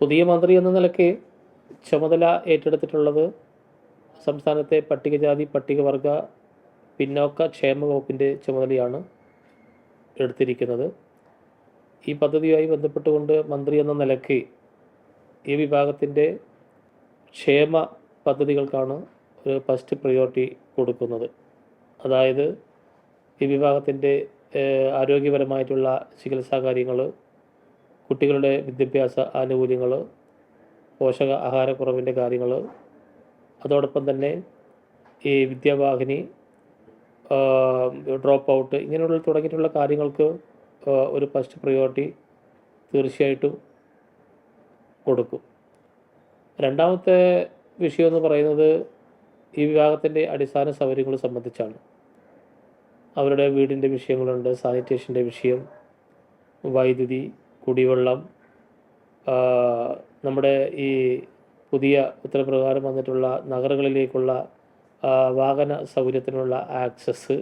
പുതിയ മന്ത്രി എന്ന നിലയ്ക്ക് ചുമതല ഏറ്റെടുത്തിട്ടുള്ളത് സംസ്ഥാനത്തെ പട്ടികജാതി പട്ടികവർഗ പിന്നോക്ക ക്ഷേമ വകുപ്പിന്റെ ചുമതലയാണ് എടുത്തിരിക്കുന്നത്. ഈ പദ്ധതിയുമായി ബന്ധപ്പെട്ടുകൊണ്ട് മന്ത്രി എന്ന നിലയ്ക്ക് ഈ വിഭാഗത്തിന്റെ ക്ഷേമ പദ്ധതികൾക്കാണ് ഒരു ഫസ്റ്റ് പ്രയോറിറ്റി കൊടുക്കുന്നത്. അതായത് ഈ വിഭാഗത്തിന്റെ ആരോഗ്യപരമായിട്ടുള്ള ചികിത്സാ കാര്യങ്ങൾ കുട്ടികളുടെ വിദ്യാഭ്യാസ ആനുകൂല്യങ്ങൾ പോഷക ആഹാരക്കുറവിന്റെ കാര്യങ്ങൾ അതോടൊപ്പം തന്നെ ഈ വിദ്യാവാഹിനി ഡ്രോപ്പ് ഔട്ട് ഇങ്ങനെയുള്ള തുടങ്ങിയിട്ടുള്ള കാര്യങ്ങൾക്ക് ഒരു ഫസ്റ്റ് പ്രയോറിറ്റി തീർച്ചയായിട്ടും കൊടുക്കും. രണ്ടാമത്തെ വിഷയം എന്ന് പറയുന്നത് ഈ വിഭാഗത്തിന്റെ അടിസ്ഥാന സൗകര്യങ്ങൾ സംബന്ധിച്ചാണ്. അവരുടെ വീടിന്റെ വിഷയങ്ങളുണ്ട് സാനിറ്റേഷന്റെ വിഷയം വൈദ്യുതി കുടിവെള്ളം നമ്മുടെ ഈ പുതിയ ഉത്തരപ്രകാരം വന്നിട്ടുള്ള നഗരങ്ങളിലേക്കുള്ള വാഹന സൗകര്യത്തിനുള്ള ആക്സസ്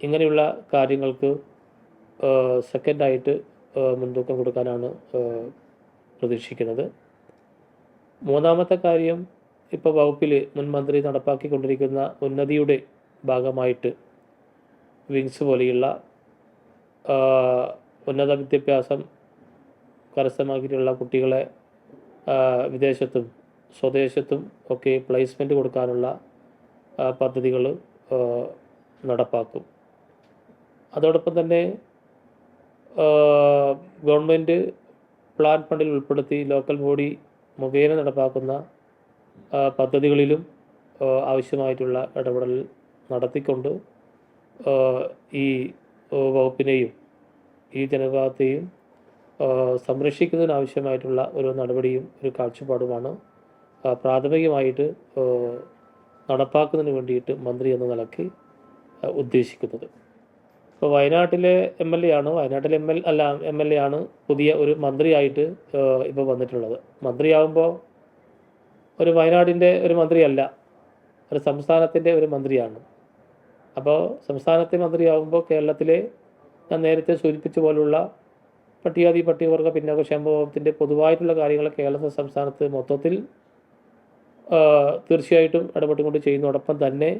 ഇങ്ങനെയുള്ള കാര്യങ്ങൾക്ക് സെക്കൻഡായിട്ട് മുൻതൂക്കം കൊടുക്കാനാണ് പ്രതീക്ഷിക്കുന്നത്. മൂന്നാമത്തെ കാര്യം ഇപ്പോൾ വകുപ്പിൽ മുൻമന്ത്രി നടപ്പാക്കിക്കൊണ്ടിരിക്കുന്ന ഉന്നതിയുടെ ഭാഗമായിട്ട് വിങ്സ് പോലെയുള്ള ഉന്നത വിദ്യാഭ്യാസം കരസ്ഥമാക്കിയിട്ടുള്ള കുട്ടികളെ വിദേശത്തും സ്വദേശത്തും ഒക്കെ പ്ലേസ്മെന്റ് കൊടുക്കാനുള്ള പദ്ധതികൾ നടപ്പാക്കും. അതോടൊപ്പം തന്നെ ഗവൺമെന്റ് പ്ലാൻ ഫണ്ടിൽ ഉൾപ്പെടുത്തി ലോക്കൽ ബോഡി മുഖേന നടപ്പാക്കുന്ന പദ്ധതികളിലും ആവശ്യമായിട്ടുള്ള ഇടപെടൽ നടത്തിക്കൊണ്ട് ഈ വകുപ്പിനെയും ഈ ജനവിഭാഗത്തെയും സംരക്ഷിക്കുന്നതിനാവശ്യമായിട്ടുള്ള ഒരു നടപടിയും ഒരു കാഴ്ചപ്പാടുമാണ്. പ്രാഥമികമായിട്ട് നടപ്പാക്കുന്നതിന് വേണ്ടിയിട്ട് മന്ത്രി എന്ന നിലയ്ക്ക് ഉദ്ദേശിക്കുന്നത്. ഇപ്പോൾ വയനാട്ടിലെ എം എൽ എ ആണ് വയനാട്ടിലെ എം എൽ അല്ല എം എൽ എ ആണ് പുതിയ ഒരു മന്ത്രിയായിട്ട് ഇപ്പോൾ വന്നിട്ടുള്ളത്. മന്ത്രിയാവുമ്പോൾ ഒരു വയനാടിന്റെ ഒരു മന്ത്രിയല്ല ഒരു സംസ്ഥാനത്തിന്റെ ഒരു മന്ത്രിയാണ്. അപ്പോൾ സംസ്ഥാനത്തെ മന്ത്രിയാവുമ്പോൾ കേരളത്തിലെ ഞാൻ നേരത്തെ സൂചിപ്പിച്ച പോലുള്ള പട്ടികജാതി പട്ടികവർഗ പിന്നോക്ക ക്ഷേമ വകുപ്പിന്റെ പൊതുവായിട്ടുള്ള കാര്യങ്ങൾ കേരള സംസ്ഥാനത്ത് മൊത്തത്തിൽ തീർച്ചയായിട്ടും ഇടപെട്ടുകൊണ്ട് ചെയ്യുന്നതോടൊപ്പം തന്നെ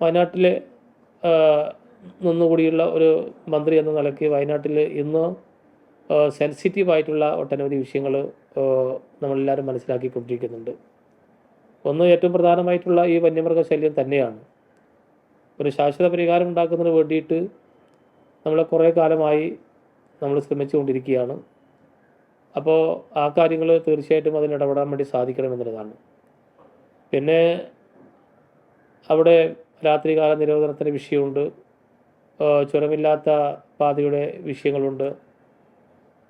വയനാട്ടിലെ നിന്നുകൂടിയുള്ള ഒരു മന്ത്രി എന്ന നിലയ്ക്ക് വയനാട്ടിൽ ഇന്ന് സെൻസിറ്റീവ് ആയിട്ടുള്ള ഒട്ടനവധി വിഷയങ്ങൾ നമ്മളെല്ലാവരും മനസ്സിലാക്കിക്കൊണ്ടിരിക്കുന്നുണ്ട്. ഒന്ന് ഏറ്റവും പ്രധാനമായിട്ടുള്ള ഈ വന്യമൃഗ ശല്യം തന്നെയാണ്. ഒരു ശാശ്വത പരിഹാരം ഉണ്ടാക്കുന്നതിന് വേണ്ടിയിട്ട് നമ്മൾ കുറേ കാലമായി നമ്മൾ ശ്രമിച്ചുകൊണ്ടിരിക്കുകയാണ്. അപ്പോൾ ആ കാര്യങ്ങൾ തീർച്ചയായിട്ടും അതിന് ഇടപെടാൻ വേണ്ടി സാധിക്കണമെന്നുള്ളതാണ് പിന്നെ അവിടെ രാത്രികാല നിരോധനത്തിന്റെ വിഷയമുണ്ട്. ചുരമില്ലാത്ത പാതയുടെ വിഷയങ്ങളുണ്ട്.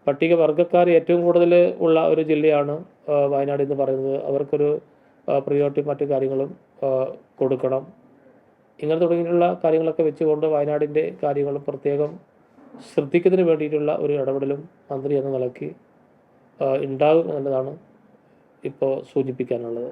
പട്ടികവർഗക്കാർ ഏറ്റവും കൂടുതൽ ഉള്ള ഒരു ജില്ലയാണ് വയനാട് എന്ന് പറയുന്നത്. അവർക്കൊരു പ്രിയോറിറ്റി മറ്റു കാര്യങ്ങളും കൊടുക്കണം. ഇങ്ങനെ തുടങ്ങിയിട്ടുള്ള കാര്യങ്ങളൊക്കെ വെച്ചുകൊണ്ട് വയനാടിന്റെ കാര്യങ്ങളും പ്രത്യേകം ശ്രദ്ധിക്കുന്നതിന് വേണ്ടിയിട്ടുള്ള ഒരു ഇടപെടലും മന്ത്രി എന്ന നിലയ്ക്ക് ഉണ്ടാകും എന്നതാണ് ഇപ്പോൾ സൂചിപ്പിക്കാനുള്ളത്.